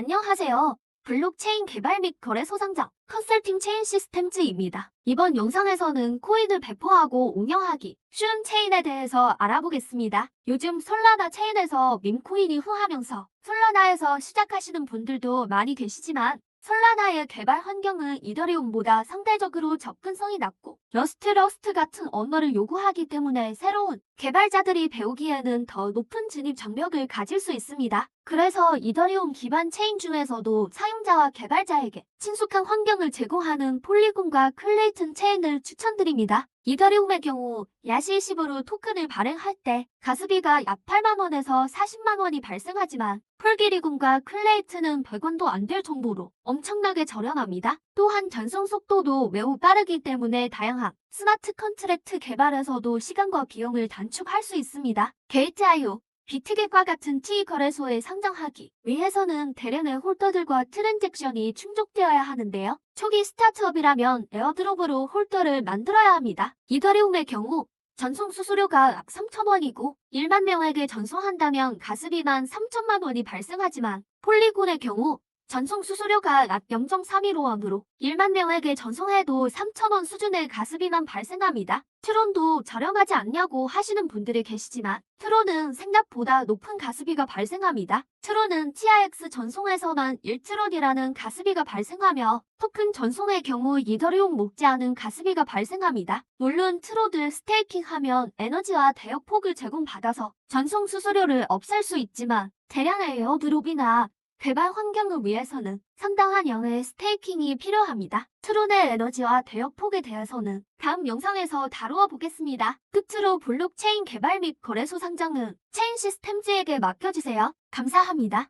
안녕하세요. 블록체인 개발 및 거래 소 상장 컨설팅 체인 시스템즈입니다. 이번 영상에서는 코인을 배포하고 운영하기 쉬운 체인에 대해서 알아보겠습니다. 요즘 솔라나 체인에서 밈코인이 흥하면서 솔라나에서 시작하시는 분들도 많이 계시지만 솔라나의 개발 환경은 이더리움보다 상대적으로 접근성이 낮고 러스트 러스트 같은 언어를 요구하기 때문에 새로운 개발자들이 배우기에는 더 높은 진입 장벽을 가질 수 있습니다. 그래서 이더리움 기반 체인 중에서도 사용자와 개발자에게 친숙한 환경을 제공하는 폴리곤과 클레이튼 체인을 추천드립니다. 이더리움의 경우 야시시브로 토큰을 발행할 때 가스비가 약 8만 원에서 40만 원이 발생하지만 폴기리군과 클레이트는 100원도 안 될 정도로 엄청나게 저렴합니다. 또한 전송 속도도 매우 빠르기 때문에 다양한 스마트 컨트랙트 개발에서도 시간과 비용을 단축할 수 있습니다. 게이트.io 비트겟과 같은 T 거래소에 상장하기 위해서는 대량의 홀더들과 트랜잭션이 충족되어야 하는데요. 초기 스타트업이라면 에어드롭으로 홀더를 만들어야 합니다. 이더리움의 경우 전송 수수료가 약 3,000원이고 1만 명에게 전송한다면 가스비만 3천만 원이 발생하지만 폴리곤의 경우 전송 수수료가 약 0.315원으로 1만 명에게 전송해도 3,000원 수준의 가스비만 발생합니다. 트론도 저렴하지 않냐고 하시는 분들이 계시지만 트론은 생각보다 높은 가스비가 발생합니다. 트론은 TRX 전송에서만 1트론이라는 가스비가 발생하며 토큰 전송의 경우 이더리움 못지않은 가스비가 발생합니다. 물론 트로드 스테이킹하면 에너지와 대역폭을 제공받아서 전송 수수료를 없앨 수 있지만 대량의 에어드롭이나 개발 환경을 위해서는 상당한 양의 스테이킹이 필요합니다. 트론의 에너지와 대역폭에 대해서는 다음 영상에서 다루어 보겠습니다. 끝으로 블록체인 개발 및 거래소 상장은 체인 시스템즈에게 맡겨주세요. 감사합니다.